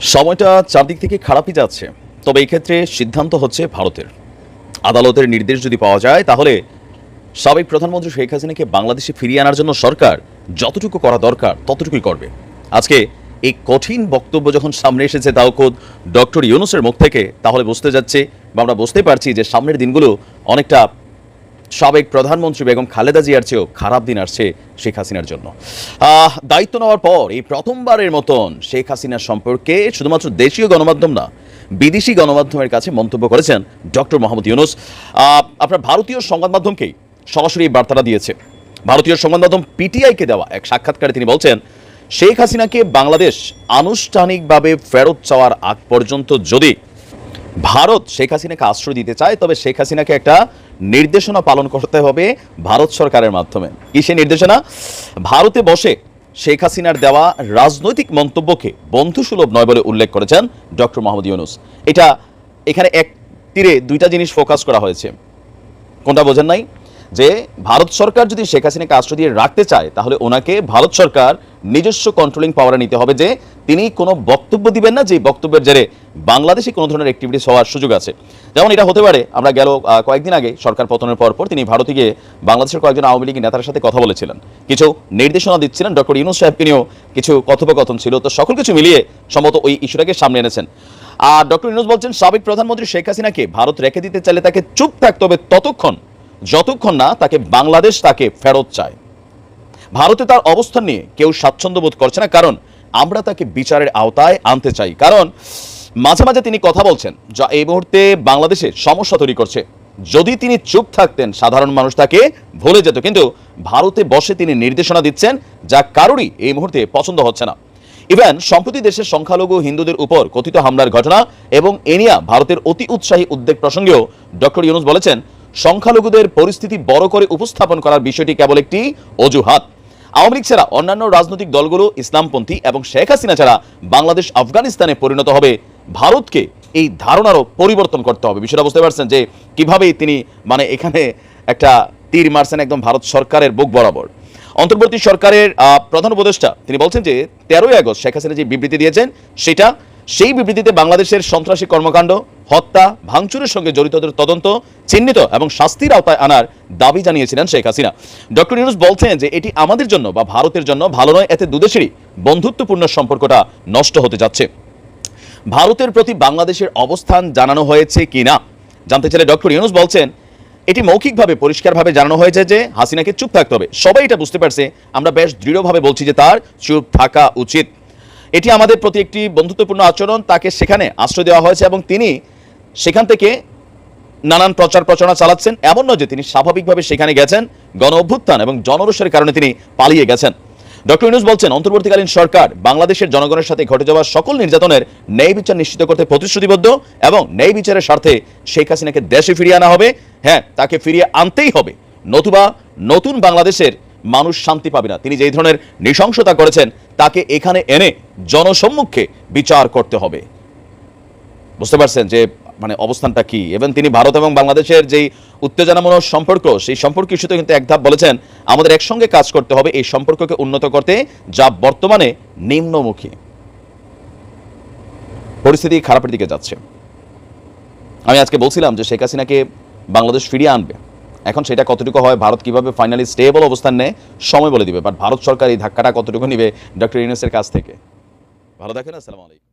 সময়টা চারদিক থেকে খারাপই যাচ্ছে। তবে এই ক্ষেত্রে সিদ্ধান্ত হচ্ছে ভারতের। আদালতের নির্দেশ যদি পাওয়া যায়, তাহলে সাবেক প্রধানমন্ত্রী শেখ হাসিনাকে বাংলাদেশে ফিরিয়ে আনার জন্য সরকার যতটুকু করা দরকার, ততটুকুই করবে। আজকে এই কঠিন বক্তব্য যখন সামনে এসেছে, তাও খোদ ডক্টর ইউনুসের মুখ থেকে, তাহলে বুঝতে যাচ্ছে বা আমরা বুঝতে পারছি যে সামনের দিনগুলো অনেকটা সাবেক প্রধানমন্ত্রী বেগম খালেদা জিয়ার চেয়েও খারাপ দিন আসছে শেখ হাসিনার জন্য। দায়িত্ব নেওয়ার পর এই প্রথমবারের মতন শেখ হাসিনার সম্পর্কে শুধুমাত্র দেশীয় গণমাধ্যম না, বিদেশি গণমাধ্যমের কাছে মন্তব্য করেছেন ডক্টর মোহাম্মদ ইউনুস। আপনার ভারতীয় সংবাদ মাধ্যমকেই সরাসরি এই বার্তাটা দিয়েছে। ভারতীয় সংবাদ মাধ্যম পিটিআইকে দেওয়া এক সাক্ষাৎকারে তিনি বলছেন, শেখ হাসিনাকে বাংলাদেশ আনুষ্ঠানিকভাবে ফেরত চাওয়ার আগ পর্যন্ত যদি ভারত শেখ হাসিনাকে আশ্রয় দিতে চায়, তবে শেখ হাসিনাকে একটা নির্দেশনা পালন করতে হবে ভারত সরকারের মাধ্যমে। কি সেই নির্দেশনা? ভারতে বসে শেখ হাসিনার দেওয়া রাজনৈতিক মন্তব্যকে বন্ধুসুলভ নয় বলে উল্লেখ করেছেন ডক্টর মোহাম্মদ ইউনুস। এটা এখানে এক তীরে দুইটা জিনিস ফোকাস করা হয়েছে। কোনটা বোঝেন নাই? যে ভারত সরকার যদি শেখ হাসিনাকে আশ্রয় দিয়ে রাখতে চায়, তাহলে ওনাকে ভারত সরকার নিজস্ব কন্ট্রোলিং পাওয়ারে নিতে হবে যে তিনি কোনো বক্তব্য দিবেন না যে বক্তব্যের জেরে বাংলাদেশে কোনো ধরনের অ্যাক্টিভিটিস হওয়ার সুযোগ আছে। যেমন এটা হতে পারে, আমরা গেল কয়েকদিন আগে সরকার পতনের পর পর তিনি ভারতে গিয়ে বাংলাদেশের কয়েকজন আওয়ামী লীগ নেতার সাথে কথা বলেছিলেন। কিছু নির্দেশনা দিচ্ছিলেন, ডক্টর ইউনুস সাহেবকে নিয়েও কিছু কথোপকথন ছিল। তো সকল কিছু মিলিয়ে সম্ভবত ওই ইস্যুটাকে সামনে এনেছেন। আর ডক্টর ইউনুস বলছেন, সাবেক প্রধানমন্ত্রী শেখ হাসিনাকে ভারত রেখে দিতে চাইলে তাকে চুপ থাকতে হবে ততক্ষণ, যতক্ষণ না তাকে বাংলাদেশ তাকে ফেরত চায়। ভারতে তার অবস্থান নিয়ে কেউ স্বাচ্ছন্দ্য বোধ করছে না। কারণ আমরা তাকে বিচারের আওতায় আনতে চাই। কারণ মাঝে মাঝে তিনি কথা বলছেন, যা এই মুহূর্তে বাংলাদেশে সমস্যা তৈরি করছে। যদি তিনি চুপ থাকতেন, সাধারণ মানুষ তাকে ভুলে যেত। কিন্তু ভারতে বসে তিনি নির্দেশনা দিচ্ছেন, যা কারোরই এই মুহূর্তে পছন্দ হচ্ছে না। ইভেন, সম্প্রতি দেশের সংখ্যালঘু হিন্দুদের উপর কথিত হামলার ঘটনা এবং এনিয়া ভারতের অতি উৎসাহী উদ্বেগ প্রসঙ্গেও ডক্টর ইউনুস বলেছেন, সংখ্যালঘুদের পরিস্থিতি বড় করে উপস্থাপন করার বিষয়টি কেবল একটি অজুহাত। আওয়ামী লীগ ছাড়া অন্যান্য রাজনৈতিক দলগুলো ইসলামপন্থী এবং শেখ হাসিনা ছাড়া বাংলাদেশ আফগানিস্তানে পরিণত হবে। ভারতকে এই ধারণারও পরিবর্তন করতে হবে। বিষয়টা বুঝতে পারছেন যে কীভাবে তিনি মানে এখানে একটা তীর মারছেন একদম ভারত সরকারের বুক বরাবর। অন্তর্বর্তী সরকারের প্রধান উপদেষ্টা তিনি বলছেন যে তেরোই আগস্ট শেখ হাসিনা যে বিবৃতি দিয়েছেন, সেটা সেই বিবৃতিতে বাংলাদেশের সন্ত্রাসী কর্মকাণ্ড, হত্যা, ভাঙচুরের সঙ্গে জড়িতদের তদন্ত, চিহ্নিত এবং শাস্তির আওতায় আনার দাবি জানিয়েছিলেন শেখ হাসিনা। ডক্টর ইউনুস বলছেন যে এটি আমাদের জন্য বা ভারতের জন্য ভালো নয়, এতে দুদেশেরই বন্ধুত্বপূর্ণ সম্পর্কটা নষ্ট হতে যাচ্ছে। ভারতের প্রতি বাংলাদেশের অবস্থান জানানো হয়েছে কিনা? জানতে চাইলে ডক্টর ইউনুস বলছেন, এটি মৌখিকভাবে, পরিষ্কারভাবে জানানো হয়েছে যে হাসিনাকে চুপ থাকতে হবে। সবাই এটা বুঝতে পারছে, আমরা বেশ দৃঢ়ভাবে বলছি যে তার চুপ থাকা উচিত। এটি আমাদের প্রতি একটি বন্ধুত্বপূর্ণ আচরণ, তাকে সেখানে আশ্রয় দেওয়া হয়েছে এবং তিনি সেখান থেকে নানান প্রচার প্রচারণা চালাচ্ছেন। এমন নয় যে তিনি স্বাভাবিকভাবে সেখানে গেছেন, গণ অভ্যুত্থান এবং জনরোষের কারণে তিনি পালিয়ে গেছেন। ডক্টর ইউনুস বলছেন, অন্তর্বর্তীকালীন সরকার বাংলাদেশের জনগণের সাথে ঘটে যাওয়া সকল নির্যাতনের ন্যায় বিচার নিশ্চিত করতে প্রতিশ্রুতিবদ্ধ এবং ন্যায় বিচারের স্বার্থে শেখ হাসিনাকে দেশে ফিরিয়ে আনা হবে। হ্যাঁ তাকে ফিরিয়ে আনতেই হবে। নতুবা নতুন বাংলাদেশের মানুষ শান্তি পাবে না। তিনি যেই ধরনের নৃশংসতা করেছেন, তাকে এখানে এনে জনসম্মুখে বিচার করতে হবে। বুঝতে পারছেন যে মানে অবস্থানটা কি? এবং তিনি ভারত এবং বাংলাদেশের যেই উত্তেজনামূলক সম্পর্ক, সেই সম্পর্ক ইস্যুতে কিন্তু এক ধাপ বলেছেন, আমাদের একসঙ্গে কাজ করতে হবে এই সম্পর্ককে উন্নত করতে, যা বর্তমানে নিম্নমুখী। পরিস্থিতি খারাপের দিকে যাচ্ছে। আমি আজকে বলছিলাম যে, শেখ হাসিনাকে বাংলাদেশ ফিরিয়ে আনবে। এখন সেটা কতটুকু হয়, ভারত কীভাবে ফাইনালি স্টেবল অবস্থান নেয়, সময় বলে দিবে। বাট ভারত সরকার এই ধাক্কাটা কতটুকু নিবে ডক্টর ইউনুসের কাছ থেকে। ভালো দেখেন আসসালামু আলাইকুম।